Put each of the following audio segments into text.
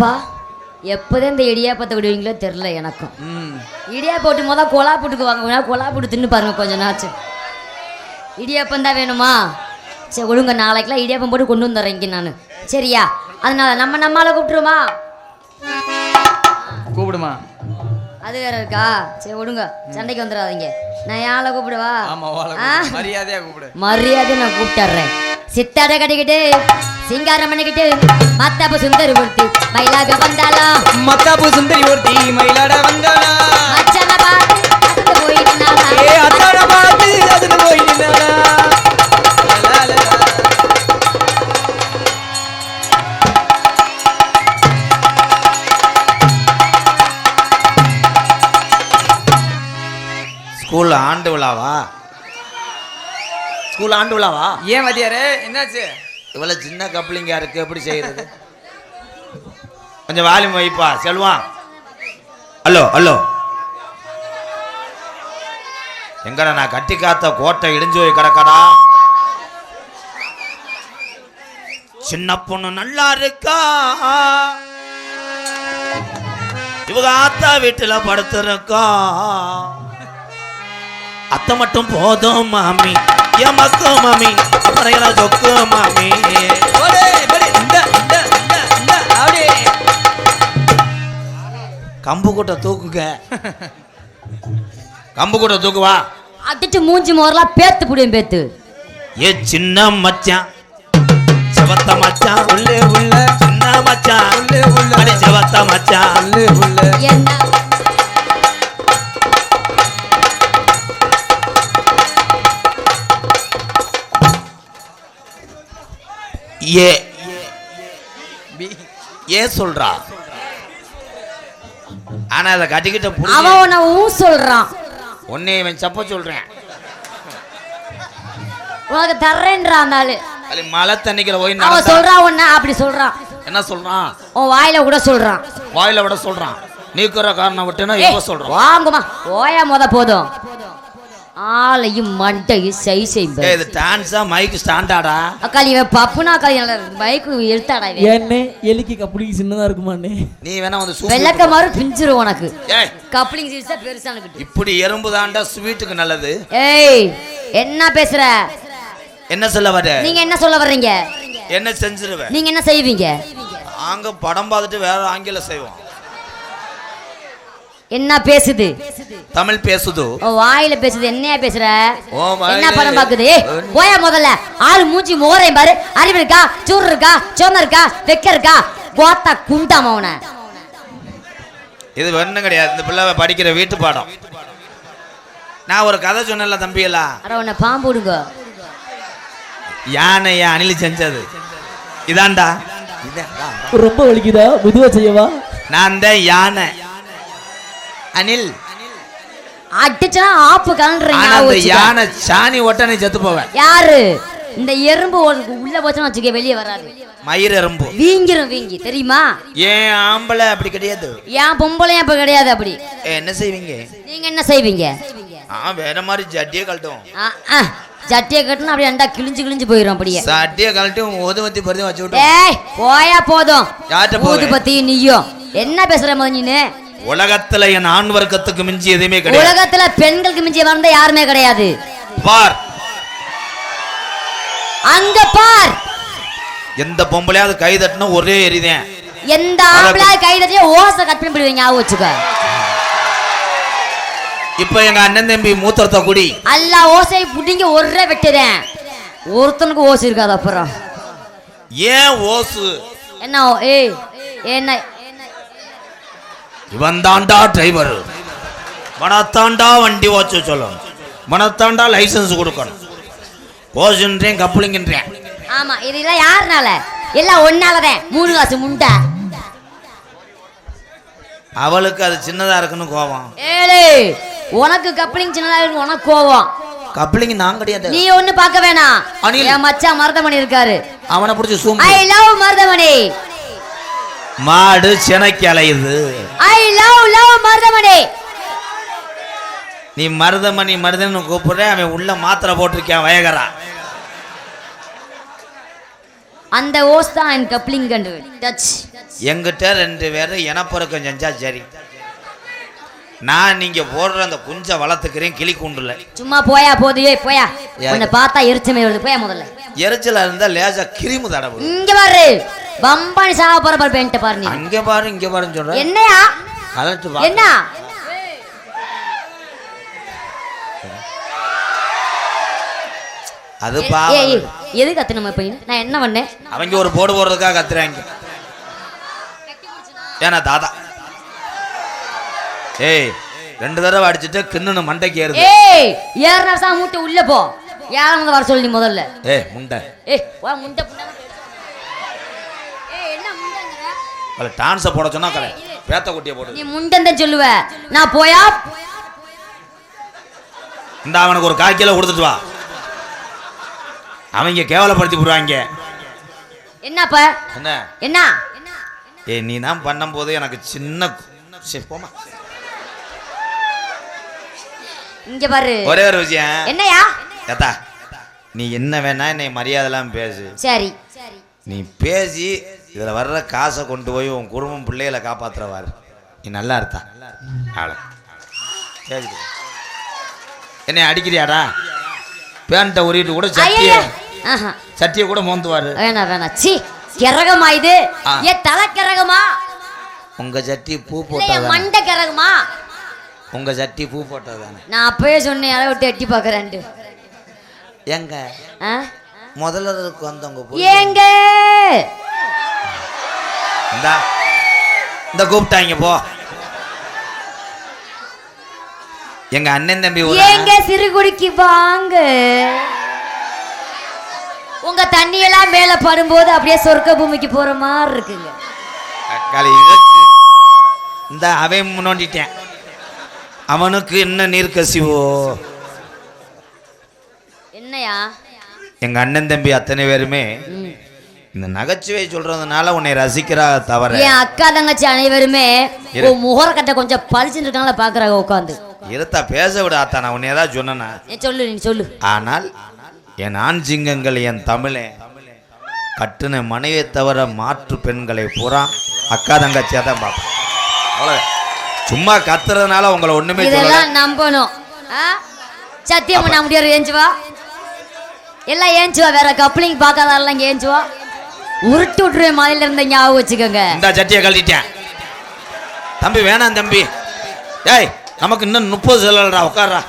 அப்பா எப்போதான் இந்த இடியாப்பத்தை விடுவீங்களோ தெரில எனக்கும் ம். இடியா போட்டு முத கொலா போட்டுக்கு வாங்க கொலா போட்டு தின்னு பாருங்க கொஞ்சம் நாச்சு இடியாப்பம் தான் வேணுமா? சரி ஒழுங்க நாளைக்கெல்லாம் இடியாப்பம் போட்டு கொண்டு வந்துடுறேன் இங்கே நான். சரியா? அதனால நம்ம நம்மளால கூப்பிட்டுருமா? கூப்பிடுமா? அது வேற இருக்கா? சரி ஒழுங்க சண்டைக்கு வந்துடாதீங்க. நான் யாரை கூப்பிடுவா? மரியாதையா கூப்பிடு. மரியாதை நான் கூப்பிட்டுறேன். சித்தாட கட்டிக்கிட்டு சிங்காரம் பண்ணிக்கிட்டு மத்தாப்பு சுந்தரி கொடுத்து மயிலாக வந்தாளா? மத்தாப்பு சுந்தரி ஒருத்தி மயிலாட வந்தானா மச்சான பார்த்து போய். ஏ அத்தாட பார்த்து போய். ஸ்கூல்ல ஆண்டு விழாவா? ஸ்கூல் ஆண்டு விழாவா? ஏன் மதியாரே? என்னாச்சு? இவ்வளோ சின்ன கப்ளிங்காக இருக்குது எப்படி செய்கிறது கொஞ்சம் வால்யூம் வைப்பா செல்வான் ஹலோ ஹலோ. எங்கடா நான் கட்டி காத்த கோட்டை இடிஞ்சு போய் கிடக்கடா? சின்ன பொண்ணு நல்லா இருக்கா? இவங்க ஆத்தா வீட்டில் படுத்திருக்கா? அத்தை மட்டும் போதும் மாமி. எமக்கு மாமி? அப்புறம் எல்லாம் சொக்கு மாமி. கம்பு கூட்ட தூக்குங்க. கம்பு கூட்ட தூக்குவா அடிச்சு மூஞ்சி மோரெல்லாம் பேத்து புடியும் பேத்து. ஏ சின்ன மச்சான். செவத்த மச்சான். உள்ளே உள்ள. சின்ன மச்சான். உள்ளே உள்ள. அடி செவத்த மச்சான். உள்ளே உள்ள. ஏ ஏ சொல்றா. ஆனா அதை கட்டிக்கிட்ட அவன் உன்னை ஊ சொல்றான். உன்னை இவன் சப்ப சொல்றேன். உனக்கு ஆளு. அது மழை தண்ணிக்கிற போய் அவன் சொல்றான் உன்ன அப்படி சொல்றான். என்ன சொல்றான்? உன் வாயில கூட சொல்றான். வாயில விட சொல்றான். நீக்கிற காரணம் விட்டுனா இப்ப சொல்றான். வாங்குமா. ஓயா முத போதும். ஆளையும் மண்டையும் சை ஏய், இது டான்ஸா மைக் ஸ்டாண்டாடா அக்காளி இவன் பப்புனா அக்காளி நல்லா பைக்கு எடுத்தாடா இவன். ஏன்னே எலிக்கு கப்புடிக்கு சின்னதா இருக்குமாண்ணே? நீ வேணா வந்து வெள்ளக்க மாதிரி பிஞ்சிரும் உனக்கு. ஏய். கப்ளிங் சீட்ஸா பெருசானுக்கிட்டு இப்படி எறும்பு தாண்டா ஸ்வீட்டுக்கு நல்லது. ஏய் என்ன பேசுற? என்ன சொல்ல வர? நீங்க என்ன சொல்ல வர்றீங்க? என்ன செஞ்சிருவேன் நீங்க என்ன செய்வீங்க? நாங்க படம் பார்த்துட்டு வேற ஆங்கிலம் செய்வோம். என்ன பேசுது? தமிழ் பேசுது. வாயில பேசுது. என்னையா பேசுற? என்ன படம் பாக்குது? போயா முதல்ல. ஆள் மூஞ்சி மோரையும் பாரு. அறிவு இருக்கா? சூர் இருக்கா? சோம இருக்கா? வெக்க இருக்கா? கோத்தா குண்டாம அவனை. இது ஒண்ணும் கிடையாது. இந்த பிள்ளை படிக்கிற வீட்டு பாடம். நான் ஒரு கதை சொன்னேன்ல தம்பியெல்லாம் அட உன்னை பாம்பு விடுங்க. யானைய அணில் செஞ்சது. இதான்டா இதான்டா. ரொம்ப வலிக்குதா? மெதுவா செய்யவா? நான் தான் யானை. அனில். அடிச்சா ஆப்பு கலண்டுறீங்க யானை சாணி ஒட்ட நீ செத்து போவேன். யாரு? இந்த எறும்பு உள்ள போச்சுன்னு வச்சுக்க வெளியே வராது. மயிர் எறும்பு. வீங்கிரும் வீங்கி. தெரியுமா? ஏன் ஆம்பளை அப்படி கிடையாது? ஏன் பொம்பளையும் அப்ப கிடையாது அப்படி? என்ன செய்வீங்க? நீங்க என்ன செய்வீங்க? ஆ வேற மாதிரி ஜட்டியை கழட்டும். சட்டியை கட்டினா அப்படியே அண்டா கிழிஞ்சு கிழிஞ்சு போயிடும் அப்படியே. சட்டியை கழட்டும் ஊதுவத்தி பருத்தி வச்சு விட்டு ஏய் போயா போதும். யார்கிட்ட போவேன்? ஊது பத்தி நீயும். என்ன பேசுற நீனு உலகத்துல என் ஆண் வர்க்கத்துக்கு மிஞ்சி எதுவுமே கிடையாது. உலகத்துல பெண்களுக்கு மிஞ்சி வந்த யாருமே கிடையாது. பார். அங்க பார். எந்த பொம்பளையாவது கை தட்டினா ஒரே எரிதேன் எந்த ஆம்பளை கைதட்டியே ஓசை கட் பண்ணி ஞாபகம் வச்சுக்க. இப்ப எங்க அண்ணன் தம்பி மூத்திரத்தை குடி. எல்லா ஓசையை புடிங்க ஒரே வெட்டுறேன். ஒருத்தனுக்கு ஓசை இருக்காது அப்புறம். ஏன் ஓசு? என்ன ஏய் என்ன இவன் தாண்டா டிரைவர் மனத்தாண்டா வண்டி ஓச்சு சொல்லணும் மனத்தாண்டா லைசன்ஸ் கொடுக்கணும். ஓசுன்றேன் கப்புளிங்கன்றேன் ஆமா இதெல்லாம் யாருனால? எல்லாம் ஒன்னாலதான். மூணு காசு முண்டை. அவளுக்கு அது சின்னதா இருக்குன்னு கோவம். ஏழு உனக்கு கப்ளிங் சின்னதா இருக்கு உனக்கு கோவம். கப்ளிங் நான் கிடையாது. நீ ஒண்ணு பார்க்க வேணாம். என் மச்சான் மருதமணி இருக்காரு. அவனை பிடிச்சி ஐ லவ் மருதமணி. மாடு சினைக்கு அலையுது. I love love Marudhamani. நீ மருதமணி மருதன்னு கூப்பிடுற அவன் உள்ள மாத்திரை போட்டிருக்கான் வயகரா. அந்த ஓஸ் தான் என் கப்ளிங் கண்டு டச் எங்கிட்ட ரெண்டு பேரும் இனப்பெருக்கம் செஞ்சா சரி. நான் நீங்க போடுற அந்த குஞ்ச வளர்த்துக்கிறேன் கிளி கூண்டுல. சும்மா போயா போது ஏய் போயா? உன்னை பார்த்தா எரிச்சமே வருது போயா முதல்ல. எரிச்சலா இருந்தா லேசா கிரிமு தடவு இங்க பாரு. பம்பானி சாக போற பாரு பேண்ட பாரு நீ. அங்க பாரு இங்க பாருன்னு சொல்ற? என்னையா? கலட்டு வா. என்ன? அது பா ஏய் எது கத்துனமா பையன் நான் என்ன பண்ணேன்? அவங்க ஒரு போடு போடுறதுக்காக கத்துறாங்க ஏன்னா தாத்தா. ஏய் ரெண்டு தடவை அடிச்சுட்டு கிண்ணுன்னு மண்டைக்கு ஏறுது ஏய் ஏறனா சா மூட்டை உள்ள போ. யார வந்து வர சொல்லி முதல்ல. ஏய் முண்டை. ஏய் வா முண்டை ஏய் என்ன முண்டைங்கற அவளை டான்ஸை போட சொன்னா கலை பேத்த குட்டியை போடு நீ முண்டன் சொல்லுவ. நான் போயா? இந்த அவனுக்கு ஒரு கால் கிலோ கொடுத்துட்டு வா. அவங்க கேவலப்படுத்தி போடுவாங்க என்னப்ப? என்ன? என்ன? ஏய் நீ தான் பண்ணும்போது எனக்கு சின்ன சரி, போம்மா. இங்க பாரு. ஒரே ஒரு விஷயம். என்னையா? ஏத்தா நீ என்ன வேணா என்னை மரியாதைலாம் பேசு. சரி. நீ பேசி இதில் வர்ற காசை கொண்டு போய் உன் குடும்பம் பிள்ளைகளை காப்பாத்துறவாரு. நீ நல்லா இருத்தா. ஆள. கேக்குது. என்னை அடிக்கிறியாடா? பேண்ட்டை உருவிட்டு கூட சட்டியை ஆஹா. சட்டியை கூட மோந்துவாரு. வேணாம் வேணாம். சி கிரகமா இது? ஆ. ஏ தலை கிரகமா? உங்க சட்டி பூ இல்ல போட்டது என் மண்டை கிரகமா? உங்க சட்டி பூ போட்டது தானே நான் அப்பவே சொன்னேன் அதை விட்டு எட்டி பார்க்கறேன்ட்டு. எங்க? ஆ? முதல்வருக்கு வந்தவங்க ஏங்க? இந்தா இந்த கூப்பிட்டாங்க போ. எங்க அண்ணன் தம்பி? ஏங்க சிறுகுடிக்கு வாங்க. உங்க தண்ணி எல்லாம் மேல படும்போது அப்படியே சொர்க்க பூமிக்கு போற மாதிரி இருக்குங்க. இந்த அவன் முன்னோண்டிட்டேன். அவனுக்கு என்ன நீர் கசிவோ? என்னையா? எங்க அண்ணன் தம்பி அத்தனை பேருமே. இந்த நகைச்சுவை சொல்றதுனால உன்னை ரசிக்கிறா தவிர என் அக்கா தங்கச்சி அனைவருமே. உன் முகரக்கட்டை கொஞ்சம் பளிச்சுன்னு இருக்காங்களா பாக்குறாங்க உட்காந்து இருத்தா பேச விட ஆத்தா நான் உன்னை ஏதாவது சொன்னனா? நீ சொல்லு நீ சொல்லு. ஆனால் என் ஆண் சிங்கங்கள் என் தமிழே. கட்டுன மனைவியை தவிர மாற்று பெண்களை பூரா அக்கா தங்கச்சியாக தான் பார்ப்பேன். அவ்வளோதான் சும்மா கத்துறதுனால உங்களை ஒண்ணுமே இதெல்லாம் நம்பணும்? சத்தியம் பண்ண முடியாது ஏஞ்சு வா எல்லாம் ஏஞ்சு வா வேற கப்ளிங் பார்க்காதாலாம் இங்க ஏஞ்சு வா உருட்டு விட்டுருவேன் மாதிரில இருந்த ஞாபகம் வச்சுக்கோங்க. இந்த சட்டியை கழட்டிட்டேன். தம்பி வேணாம் தம்பி. ஏய் நமக்கு இன்னும் முப்பது செல்லடா உட்கார்றா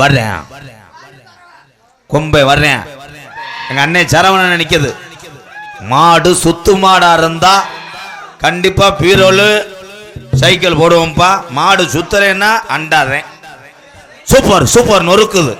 வர்றேன். கொம்பை வர்றேன். எங்க அண்ணன் சரவணன் நினைக்குது மாடு சுத்து மாடா இருந்தா கண்டிப்பா பீரோலு சைக்கிள் போடுவோம்ப்பா. மாடு சுத்துறேன்னா அண்டாதேன். Super super நொறுக்குது.